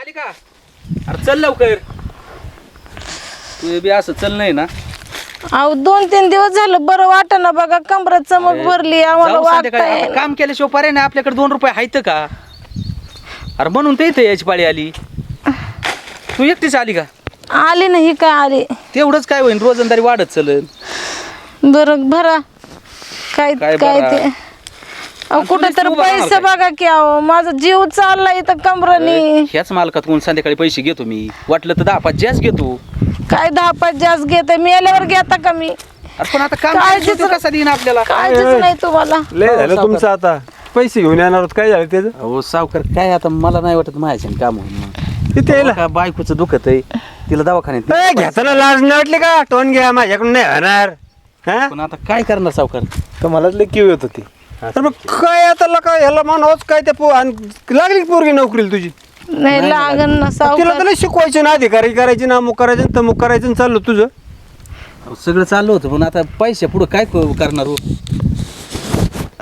आली का? अरे चल लवकर. तू बी असं चल नाही ना. अहो दोन तीन दिवस झालं बरं वाट ना बघा कमरात चमक भरली आम्हाला जाऊ संध्याकाळी. वाटताय. आता काम केल्याशिवाय पर्याय नाही आपल्याकडे दोन रुपये आहेत का? अरे म्हणून ते इथे याची पाळी आली. तू एकटीच आली का? आली नाही काय आली? तेवढंच काय होईल रोजंदारी वाढत चलन बरं भरा. काय काय? ते? अहो आणि कुठे तुम्हीच तर उभं राहणार पैसे काय? बघा की अहो माझा जीव चाललाय इथं कमरानी. ह्याच मालकात कोण संध्याकाळी पैसे घेतो मी? वाटलं तर दहा पाच जास्त घेतो. काय दहा पाच जास्त घेते? मी आल्यावर घेता का मी? अरे पण आता काम काळजीच केल्याशिवाय तो कसा देईन आपल्याला? काळजीच नाही तुम्हाला. लय झालं तुमचं आता. पैसे घेऊन येणार आहोत काय झालं त्याचं? हो सावकार काय आता मला नाही वाटत माझ्या काम होईल मग. तिथे यायला का बायकोचं दुखत आहे? तिला दवाखान्यात ए, घेताना लाज नाही वाटली का? टोन घ्या माझ्याकडून नाही होणार. हा? पण आता काय करणार सावकार? तुम्हालाच लय किव येत होती. तर मग काय आता लका ह्याला मानवच काय ते पो- आणि लागली की पोरगी नोकरीला तुझी? नाही लागन ना तिला सावकार त्याला शिकवायचे ना अधिकारी करायचे ना अमुक करायचे तमुक करायचं चाललं तुझं. अहो, सगळं चालू होतं पण आता पैसे पुढं काय क- करणार हो?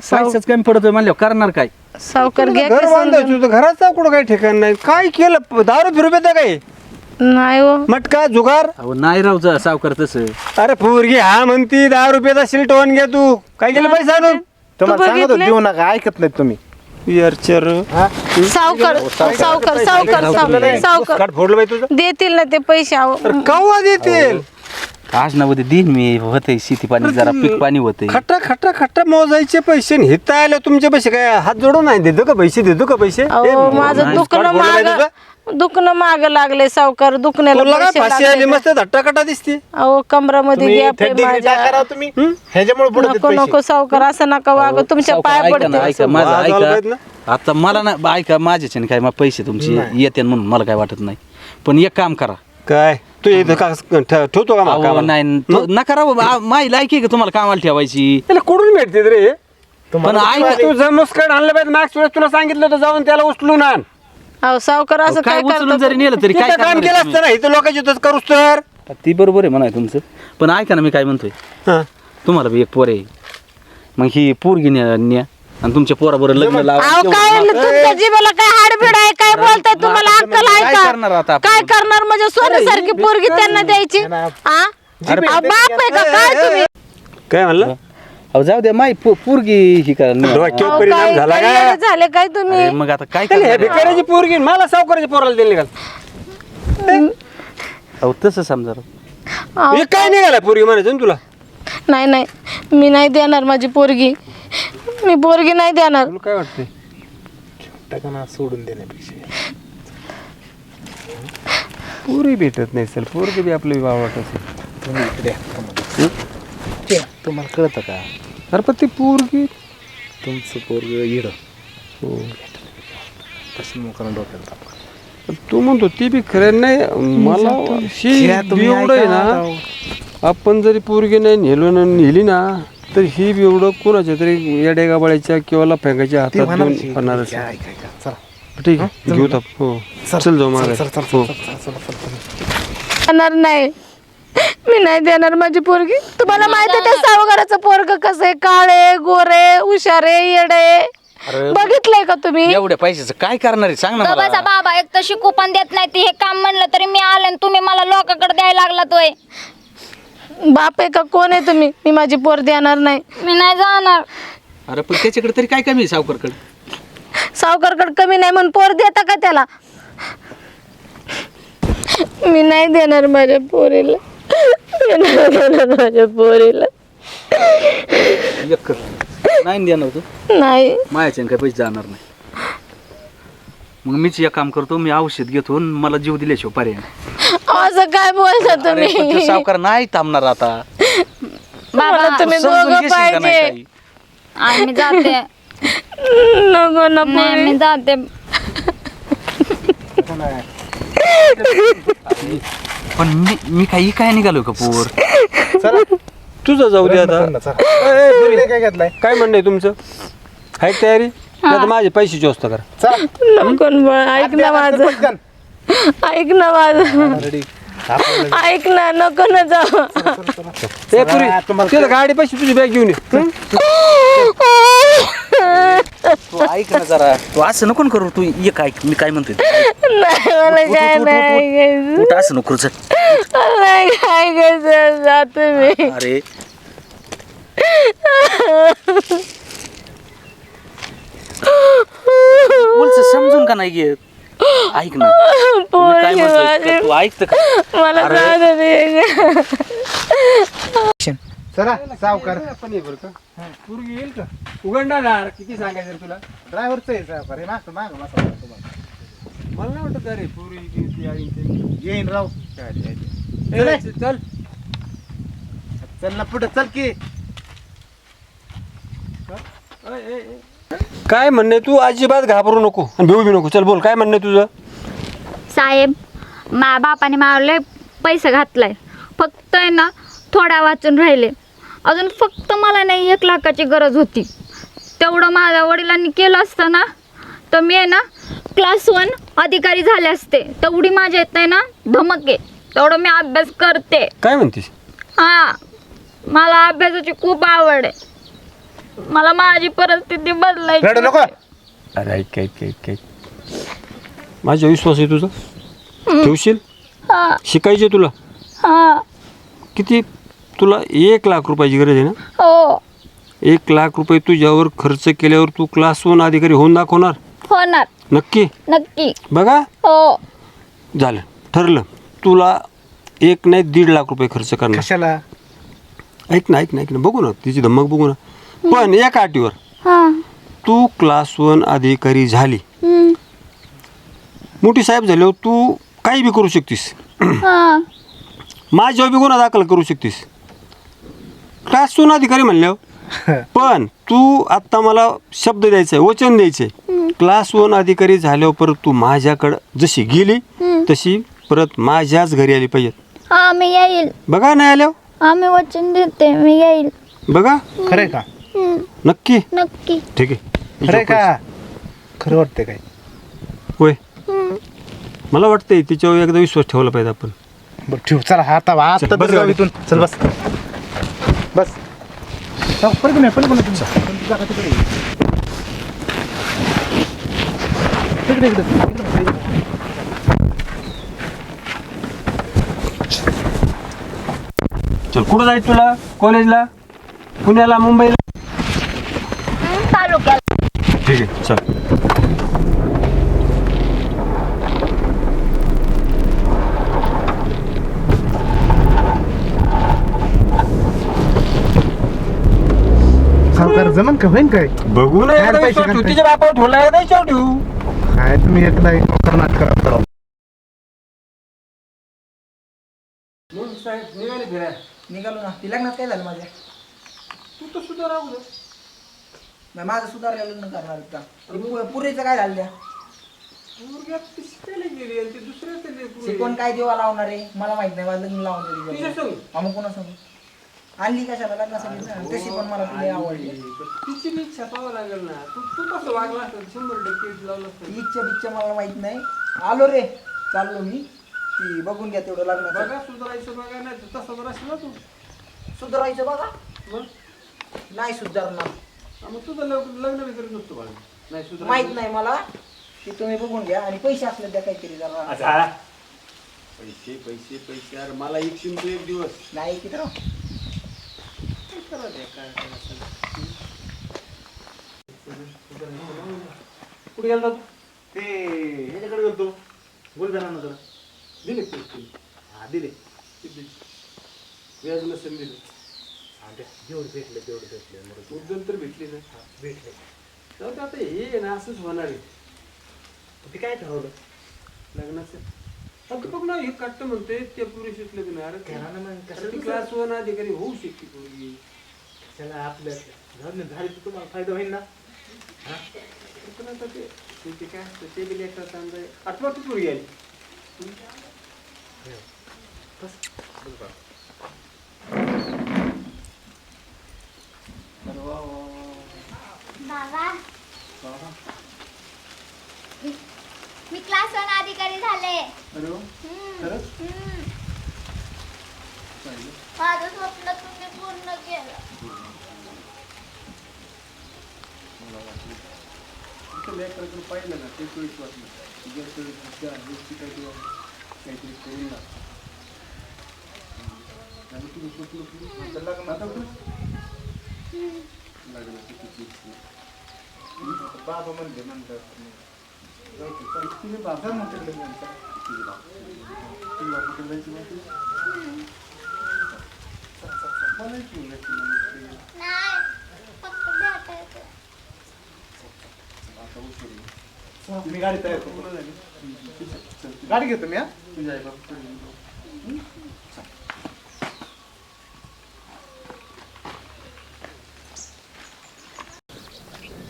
साव- पैसाच कमी पडतोय म्हणल्यावर करणार काय? सावकार घ्या घर की समजून. बांधायचं होतं घराचा कुठं काही ठिकाण नाही. काय केलं? दारू फिरू येतं काय? नाही हो. मटका जुगार? अहो नाही राव जा सावकार तसं. अरे पोरगी हा म्हणती दहा रुपयाचा शिल टोन घे तू. काय केलं पैसा आणून? तुम्हाला सांगत बघितले? देऊ नका ऐकत नाहीत तुम्ही. यारचर सावकार सावकार सावकार सावकार सावकार काट फोडलं बाई तुझं. देतील ना ते पैसे अहो कवा देतील? आज ना उद्या दिन मी होते शेती पाणी जरा पीक पाणी होते खट्टा खट्टा खट्टा मोजायचे पैसे आणि हिता आले तुमचे पैसे काय? हात जोडून नाही देतो का पैसे? देतो का पैसे? अहो माझं नाही, माग तुझं. दुखणं माग लागले सावकार दुखण्याला तुला काय पैसे फाशी लागले आली का? मस्त धट्टा कटा दिसते? अहो कमरामध्ये गॅप आहे माझ्या. पुढे देत नको नको सावकार असं नका वाग. तुमच्या सावकार, पाया ऐका ना, पडते ऐका माझं वाद झाला पाहिजे ऐका आता मला ना ऐका माझ्याचे काय मग पैसे तुमचे येते म्हणून मला काय वाटत नाही. पण एक काम करा. काय? तू इथं का ठेव- ठेवतो का अहो? नाही तो- नका राव आ- माझी लायकी आहे का तुम्हाला कामाला ठेवायची? त्याला कुठून भेटते रे? पण ऐका तू जमूस आणलं पाहिजे. मागच्या वेळेस तुला सांगितलं होतं जाऊन त्याला उचलून आण. अहो सावकार असं काय काय उचलून जरी करतात नेलं तरी काय तिथं काम करणार केलं असतं ना इथं लोकांची इथंच करूस तर? ती बरोबर आहे म्हणा तुमचं. पण ऐका ना मी काय म्हणतोय? हा. तुम्हाला बी एक पोर आहे. मग ही पोरगी न्या न्या. आणि तुमच्या पोराबरोबर लग्न लावा. अहो काय महाग. तुमच्या जीवाला काय हाडबीड आहे? काय बोलताय तुम्हाला? अक्कल आहे काय करणार आता का आपण? काय करणार? म्हणजे सोन्यासारखी पोरगी त्यांना द्यायची? अहो, बाप आहे का? काय तुम्ही? काय म्हणलं? अहो जाऊ द्या माई पो- पोरगी ही का डोक्यावर अहो, परिणाम काय झाला काय झाले? काय तुम्ही? अरे मग आता काय त्याला हे करणार? भिकाऱ्याची पोरगी मला सावकाराची पोराला दिली का अहो. तसं समजा. राव. अहो, हे काय निघाला पोरगी म्हणायचं ना तुला? नाही नाही. मी नाही देणार माझी पोरगी. मी पोरगी नाही देणार. तुला काय वाटतंय? टाकाना सोडून देण्यापेक्षा. पोरी भेटत नाही सर पोरगी बी आपलं विवाह वाटत तुम्ही इकडे या. ते, तुम्हाला कळतं का? अरे पण ती पोरगी तुमचं पोरग इड. हो. तसं डोक्याला ताप. तू म्हणतो ती बी खरं नाही मला तुम्ही एवढं आहे ना. आपण जरी पोरगी नाही नेलो ना नेली ना तर ही बी एवढं कोणाच्या तरी येड्या गाबाळ्याच्या किंवा लफांगाच्या हातात देऊन. ठीक आहे घेऊ हो. चल. जाऊ मागे. चल, हो. नाही. मी नाही देणार माझी पोरगी. तुम्हाला माहिती आहे त्या सावकाराचं पोरग कसं आहे? काळे गोरे हुशारे येडे बघितलंय का तुम्ही? एवढ्या पैशाचं काय करणार आहे? सांग ना ग बसा मला बाबा एक तर शिकू पण देत नाही ती हे काम म्हणलं तरी मी आले आणि तुम्ही मला लोकांकडे द्यायला लागला तोय बाप आहे का? कोण आहे तुम्ही? मी माझी पोर देणार नाही. मी नाही जाणार. अरे पण त्याच्याकडे तरी काय कमी आहे सावकारकडे? सावकारकडे कमी नाही म्हणून पोर देता का त्याला? मी नाही देणार माझ्या पोरीला. देणार माझ्या पोरीला. एक कर. नाही देणार तू. नाही. मायाच्या काय पैसे जाणार नाही. मग मीच एक काम करतो मी औषध घेतो आणि मला जीव दिल्याशिवाय पर्याय नाही. असं काय बोलता अरे, पण तो तुम्ही सावकार नाही थांबणार आता. मला बाबा तुम्ही समजून दोघं घेशील का नाही पाहिजे काही? आम्ही जाते. नको नको. नाही मी जाते. पण मी मी काही काय निघालो का पोर? चला. तुझं जाऊ दे आता. ए, ए, पोरी, काय घेतलाय? काय म्हणणं आहे तुमचं? आहे का तयारी? नाही तर माझी पैशाची व्यवस्था करा. चला. नको न- ऐक ना माझं. पटकन. ऐक ना माझं. रेडी ऐक ना नको ना जाऊ. ए पुरी तुम्हाला तिथं गाडी पैसे तुझी बॅग घेऊन ये. हं? तू ऐक ना जरा. तू असं नको ना करू तू एक ऐक मी काय म्हणतोय? नाही मला उठ, काय उठ, उठ, नाही ऐकायचं. उठ असं नको चल. मला नाही ऐकायचं जा तुम्ही. अरे. बोलच समजून का नाही घेत? ऐक ना. मी काय पोरगी म्हणतोय? माझी. तू ऐकत का? मला अरे. जाऊ दे. चला सावकार. पण ये बरं का? पोरगी येईल का? उघडणार किती सांगायचं रे तुला? ड्रायव्हरचं आहे सावकार हे मागं मागं तुम्हाला मला नाही वाटत अरे पोरगी किती आई ते. येईन राव. ए, चल चल. ना पुढे चल की. काय म्हणणे तू? अजिबात घाबरू नको आणि भिवू बी नको. चल बोल काय म्हणणे तुझं? साहेब मा बापाने मला पैसे घातलाय. फक्त आहे ना थोडा वाचून राहिले. अजून फक्त मला नाही एक लाखाची गरज होती. तेवढं माझ्या वडिलांनी केलं असतं ना तर मी आहे ना क्लास वन अधिकारी झाले असते. तेवढी माझ्या येत नाही ना धमक आहे. तेवढं मी अभ्यास करते. काय म्हणतेस? हां मला अभ्यासाची खूप आवड आहे. मला माझी परिस्थिती बदलायची रडू नको. अरे ऐक ऐक ऐक ऐक. माझा विश्वास आहे तुझा. ठेवशील? हां. शिकायचे तुला? हां. किती तुला एक लाख रुपयाची गरज आहे ना? हो. एक लाख रुपये तुझ्यावर खर्च केल्यावर तू क्लास वन अधिकारी होऊन दाखवणार? होणार. नक्की? नक्की. बघा. हो. झालं. ठरलं. तुला एक नाही दीड लाख रुपये खर्च करणार. कशाला? ऐक ना ऐक ना ऐक ना. बघू ना तिची धमक बघू ना. पण एका अटीवर. हां. तू क्लास वन अधिकारी झाली. हम्म. मोठी साहेब झाल्यावर तू काही बी करू शकतीस. हां. माझ्यावर बी गुन्हा दाखल करू शकतीस. क्लास वन अधिकारी म्हणल्यावर? पण तू आत्ता मला शब्द द्यायचा आहे वचन द्यायचं आहे क्लास वन अधिकारी झाल्यावर परत तू माझ्याकडं जशी गेली तशी परत माझ्याच घरी आली पाहिजे हां मी येईल. बघा नाही आल्यावर. हां मी वचन देते मी येईल. बघा. खरंय का? हम्म. नक्की. नक्की. ठीक आहे. खरंय का? खरं वाटतंय काय? होय. हम्म. मला वाटतंय तिच्यावर एकदा विश्वास ठेवला पाहिजे आपण. बरं ठेव. चला आता चल, आता बस तर जाऊ गाडी. इथून. चल बस. बस. नाही परत नाही तुमचा जागा तिकडे आहे. तिकडे इकडे. चल कुठं जायचं तुला? कॉलेजला? पुण्याला मुंबईला? तालुक्यात ठीक आहे चल सावकार जमन का होईन काय? बघू ना पैसे बापावर ठेवला विश्वास ठेवू काय तुम्ही एकदा कर्नाटक करा निघालो ना. ती लग्नात काय झालं माझ्या? तू तर सुद्धा राहू दे. नाही माझं सुधारल्या लग्न करणार पु- पुरीचं काय झालं त्या? ती शिकायला गेली आणि ती दुसऱ्या तरी पोरगी. शिकवण काय देवा लावणार आहे? मला माहीत नाही मला लग्न लावून तिच्या संग. मग कोणा सांगू आणली कशाला लग्नासाठी ना तशी पण मला तुला आवडली. तिची बी इच्छा पाहावं लागेल ना. तू तू कसं वागला असतं शंभर टक्के लावलं इच्छा बिच्छा मला माहीत नाही. आलो रे. चाललो मी. ती बघून घ्या तेवढं लग्न बघा सुधारायचं बघा नाही तर तसं तर असेल ना तू. सुधारायचं बघा. मग नाही सुधारणार. हा, मग तुझं लग्न लग्न बी करीत नसतो बाळा. नाही सुधारायचं. माहीत नाही मला. ती तुम्ही बघून घ्या. आणि पैसे असले द्या काहीतरी जरा. अच्छा. पैसे पैसे पैसे. अरे मला एक शिंपू एक दिवस. नाही किती राव काय करायचं, काय करायचं? कुठे गेला तू? ते ह्याच्याकडे गेलतो गुलबेना जरा दिले पैसे हा दिले किती? व्याज नसेल दिलं हा, द्या. जेवढे भेटले तेवढे भेटले. मग मुद्दल तर भेटली ना. भेटले. जाऊ दे आता हे ना असंच होणार आहे. ते काय ठरवलं? लग्नाचं. आता बघ ना हे काट्ट म्हणते त्या पुरुषच लग्न. अरे? क्लास वन अधिकारी होऊ शकते पोरगी. चला आपल्या झालं झाली तर तुम्हाला फायदा होईल ना. पण आता ते ते काय असतं ते बी अंदाज आठवा तू आली बाबा मी क्लास वन अधिकारी झाले अरे वा, हम्म. खरंच? हम्म. माझं स्वप्न तुम्ही पूर्ण केलं लेकराकडे पाहिलं ना ते चोळीस वाटलं जर ते त्या गोष्टी काहीतरी काहीतरी करून ना आणि तुम्ही स्वप्न पूर्ण तर लग्न आता तू लग्नाची किती इच्छा. बाबा म्हणले नंतर जाऊ दे, चल, तिने बाप जर मग तिकडे घेऊन चल. तिने बाप तिने बापाकडे जायचं माहिती आहे? बोलायची ना तिला नुसती. आता उशीर आहे. चल, मी गाडी तयार करतो गाडी घेतो मी हा? तुझ्या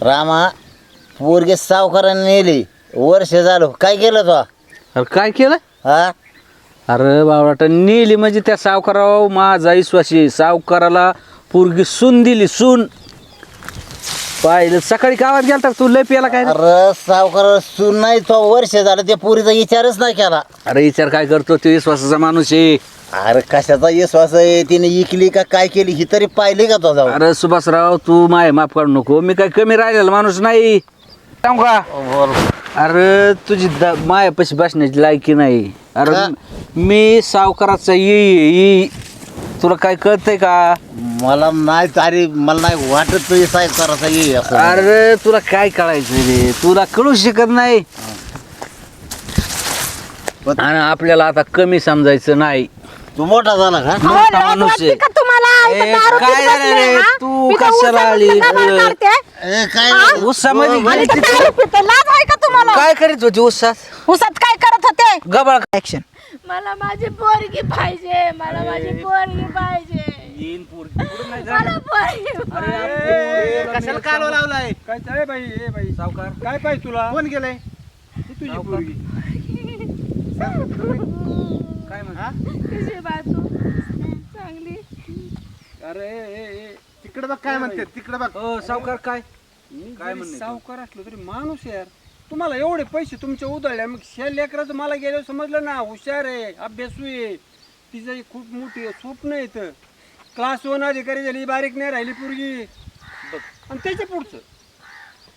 रामा पोरगे सावकाराने नेली. वर्ष झालं. काय केलं तो? अरे काय केलं? हा? अरे बाबा नेली म्हणजे त्या सावकाराव माझा विश्वासी सावकाराला पोरगी सून दिली सून. पाहिलं सकाळी गावात गेलता तू? लय पियाला काय रे? अरे सावकार सून नाही तो वर्ष झालं त्या पोरीचा विचारच नाही केला. अरे विचार काय करतो? ते विश्वासाचा माणूस आहे. अरे कशाचा विश्वास आहे? तिने इकली का काय केली ही तरी पाहिली का तो जाऊन? अरे सुभाषराव तू माय माफ काढू नको. मी काय कमी राहिलेला माणूस नाही. सांगू का? अरे तुझी द- मायापाशी बसण्याची लायकी नाही. का? अरे मी सावकाराचा येई तुला काय कळतंय का मला नाही अरे मला नाही वाटत तुझी साहेब करायचा ये असं अरे तुला काय कळायचं रे तुला कळू शकत नाही पण- आणि आपल्याला आता कमी समजायचं नाही तू मोठा झाला का अहो, मोठा लाज माणूस वाटते आहे. का तुम्हाला इथं ए, दारू काय पीत झालं बसले, रे? हा? तू मी कशाला आली? काढते? ए, काय उसामध्ये आणि गेली इथं ती. दारू पिते. लाज आहे का तुम्हाला काय करीत होती उसात उसात काय करत होते गबाळ ऍक्शन मला माझी पोरगी पाहिजे मला माझी पोरगी पाहिजे. मला पोरगी पाहिजे. कशाला कालवा लावलाय? काय चालेल बाई ए बाई. सावकार. काय पाहिजे तुला? कोण गेलाय? ही तुझी पोरगी. काय म्हणतो? हा? कशी चांगली. अरे ए, ए, ए. तिकडे बघ काय म्हणते तिकडे बघ. हो सावकार काय? मी काय जरी म्हणणं आहे सावकार असलो तरी माणूस आहे यार. तुम्हाला एवढे पैसे तुमच्या उधळले मग शे लेकराचं मला गेल्यावर समजलं ना हुशार आहे अभ्यासू आहे. तिचं एक खूप मोठी स्वप्न येतं क्लास वन अधिकारी झाली बारीक नाही राहिली पोरगी. बघ. आणि त्याच्या पुढचं.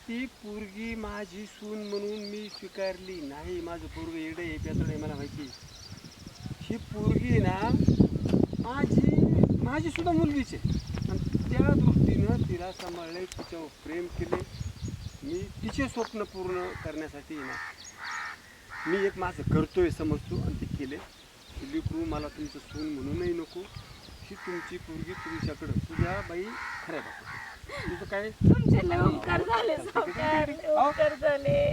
ती पोरगी माझी सून म्हणून मी स्वीकारली नाही. माझं पोरग येडं आहे पेतड आहे मला माहिती. ही पोरगी ना माझी माझी सुद्धा मुलगीच आहे. आणि त्या दृष्टीनं तिला सांभाळले तिच्यावर प्रेम केले मी तिचे स्वप्न पूर्ण करण्यासाठी ना मी एक माझं करतोय समजतो आणि ते केले. लिकरू मला तुमचं सून म्हणूनही नको. ही तुमची पोरगी तुमच्याकडं. तुझ्या बाई खऱ्या बाबा. तुझं काय?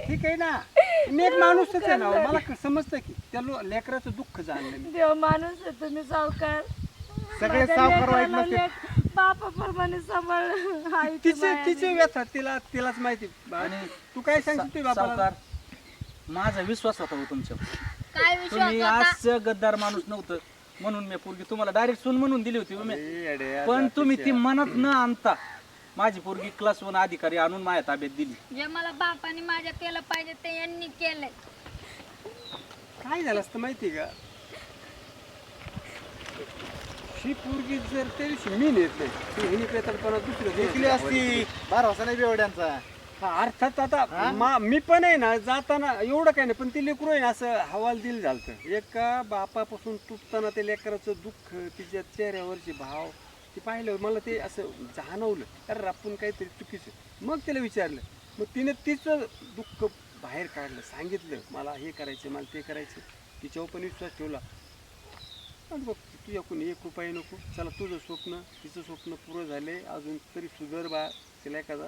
ठीक आहे. ना. मी एक माणूसच आहे ना. मला समजतं की त्या लो- लेकराचं दुःख जाणलं माणूस आहे तुम्ही सावकार. सगळे सावकार वाईट नसते. लेक- बापाप्रमाणे सांभाळ. आई ती तिचे तिचे व्यथा तिला तिलाच माहिती. आणि तू काय सांगतो तुझ्या बापाला? सावकार माझा विश्वास होता हो तुमच्यावर. काय विश्वास तुम्ही होता? आज गद्दार माणूस नव्हतं म्हणून मी पोरगी तुम्हाला डायरेक्ट सून म्हणून दिली होती हो पण तुम्ही ती. मनात न आणता माझी पोरगी क्लास वन अधिकारी आणून माझ्या ताब्यात दिली. जे मला बापाने माझ्या केलं पाहिजे ते यांनी केलंय. काय झालं असतं माहिती का? ही पोरगी जर त्या दिवशी मी नेत ती हिने पेतडपणा दुसरं विकली असती? बारा वाजता नाही बेवड्यांचा हा, अर्थात आता मा मी पण आहे ना जाताना एवढं काही नाही पण ते लेकरू आहे ना असं हवाल दिल झालं एका बापापासून तुटताना ते लेकराचं दुःख तिच्या चेहऱ्यावरचे भाव ते पाहिलं मला ते असं जाणवलं. अरे आपण काहीतरी चुकीचं. मग तिला विचारलं. मग तिने तिचं दुःख बाहेर काढलं सांगितलं मला हे करायचं मला ते करायचं तिच्यावर पण विश्वास ठेवला. आणि बघ तुझ्याकडून एक रुपये नको. चला तुझं स्वप्न तिचं स्वप्न पुरं झाले. अजून तरी सुधर बा तिला एखादा.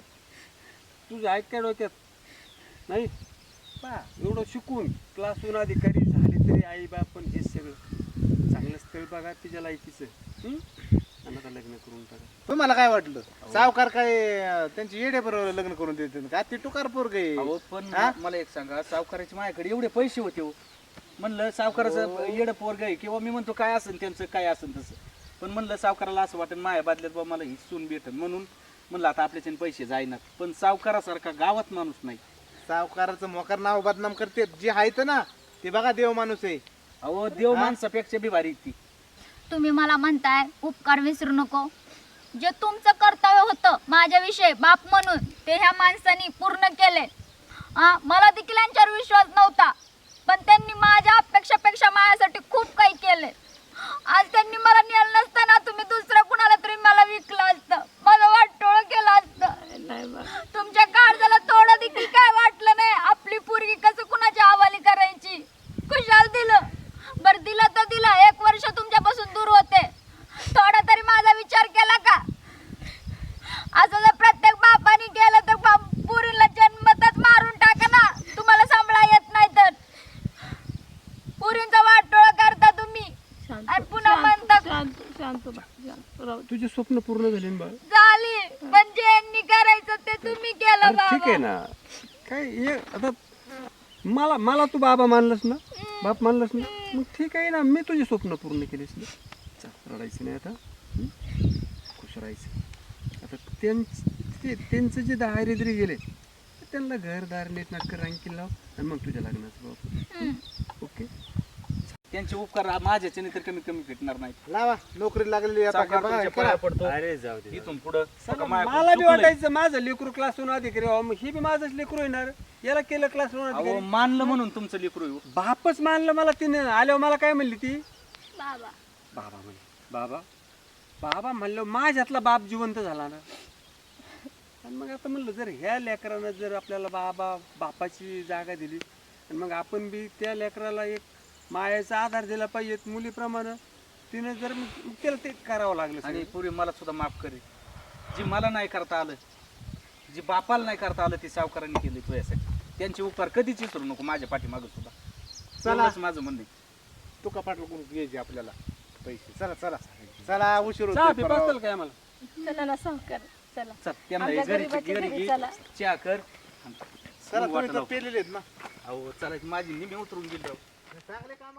तुझं ऐक काय डोक्यात? नाही? पा एवढं शिकून क्लास वन अधिकारी झाले तरी आई बाप पण हेच सगळं चांगलं स्थळ बघा तिच्या लायकीचं. हं? आणि आता लग्न करून टाका. तुम्हाला काय वाटलं? सावकार काय त्यांची येडे बरोबर लग्न करून देते का ते टुकार पोरग अहो पण हा? मला एक सांगा सावकाराच्या माझ्याकडे एवढे पैसे होते हो. म्हणलं सावकाराचं येडं पोरग आहे किंवा मी म्हणतो काय असेल त्यांचं काय असेल तसं. पण म्हणलं सावकाराला असं वाटेल माझ्या बदल्यात बाबा मला ही सून भेटेल म्हणून म्हणलं आता आपल्याच्याने पैसे जाईनात. पण सावकारासारखा गावात माणूस नाही. सावकाराचं मोकार नाव बदनाम करते. जे आहेत ना ते बघा देव माणूस आहे. अहो देव माणसापेक्षा बी भारी ती. तुम्ही मला म्हणताय उपकार विसरू नको. जे तुमचं कर्तव्य होतं माझ्याविषयी बाप म्हणून ते ह्या माणसानी पूर्ण केले. हा मला देखील यांच्यावर विश्वास नव्हता. पण त्यांनी माझ्या अपेक्षापेक्षा माझ्यासाठी खूप काही केले आज त्यांनी मला नेलं नसतं ना तुम्ही दुसरं कुणाला तरी मला विकलं असतं. मला वाटोळ केलं असतं. तुमच्या काळजाला थोडं देखील काय वाटलं नाही? आपली पोरगी कसं कुणाच्या हवाली करायची? खुशाल दिलं. बरं दिलं तर दिलं. एक वर्ष तुमच्यापासून दूर होते. थोडा तरी माझा विचार केला का? असं जर प्रत्येक बापाने केलं तर पुरीला जन्मतच मारून टाका ना तुम्हाला सांभाळा येत नाही तर पुरींचा वाटोळा करता तुम्ही आणि पुन्हा म्हणता शांत शांत बा, शांत राहू दे. तुझे स्वप्न पूर्ण झाले ना बाळ. झाली. पण ज्यांनी करायचं ते तुम्ही केलं अरे ठीक आहे बाबा. ना. काय हे आता मला मला तू बाबा मानलंस ना? बाप मानलंस ना? मग ठीक आहे ना. मी तुझे स्वप्न पूर्ण केलेस ना? चल रडायचं नाही आता. हं? खुश राहायचं. आता त्यांच ते त्यांचं जे दारिद्र्य गेले त्यांना घरदार नीट नाटकं रँकिंग लाव आणि मग तुझ्या लग्नाचं बाप ओके? त्यांचे उपकार माझ्याच्याने तर कमी कमी भेटणार नाहीत. लावा नोकरी लागलेली आता सावकार बघा, तुमच्या करा. पाया पडतो. अरे जाऊ दे इथून पुढं सगळं माझ्याकडून मला बी चुकलंय. वाटायचं माझं लेकरू क्लासहून अधिकारी व्हावं मग हे बी माझंच लेकरू येणार. याला केलं क्लासहून अहो अधिकारी मानलं म्हणून तुमचं लेकरू आहे हो. बापच मानलं मला तिने. आल्यावर मला काय म्हणली ती? बाबा. बाबा म्हणले बाबा? बाबा म्हणलं माझ्यातला बाप जिवंत झाला ना. आणि मग आता म्हणलं जर ह्या लेकरानं जर आपल्याला बाबा बापाची जागा दिली आणि मग आपण बी त्या लेकराला एक मायाचा आधार दिला पाहिजे मुलीप्रमाणे. तिने जर मग त्याला ते करावं लागलं आणि. पूर्वी मला सुद्धा माफ करे जी मला नाही करता आलं जी बापाला नाही करता आलं ती सावकारांनी केलं तुझ्यासाठी. त्यांचे उपकार कधीच विसरू नको माझ्या पाठीमागं सुद्धा. चला. एवढंच माझं म्हणणं. तुका पाठवून कोण घ्यायचे आपल्याला पैसे. चला चला. चला उशीर चहा होतोय पी. बसताल काय आम्हाला? चला ना सावकार. चला. चल त्यांना आमच्या घरी गरिबाच्या घरी घे, चला. चहा कर. चला तुम्ही वाटलं तर पेलेले आहेत ना. अहो चला माझी निमी उतरून गेली. राव. चांगले काम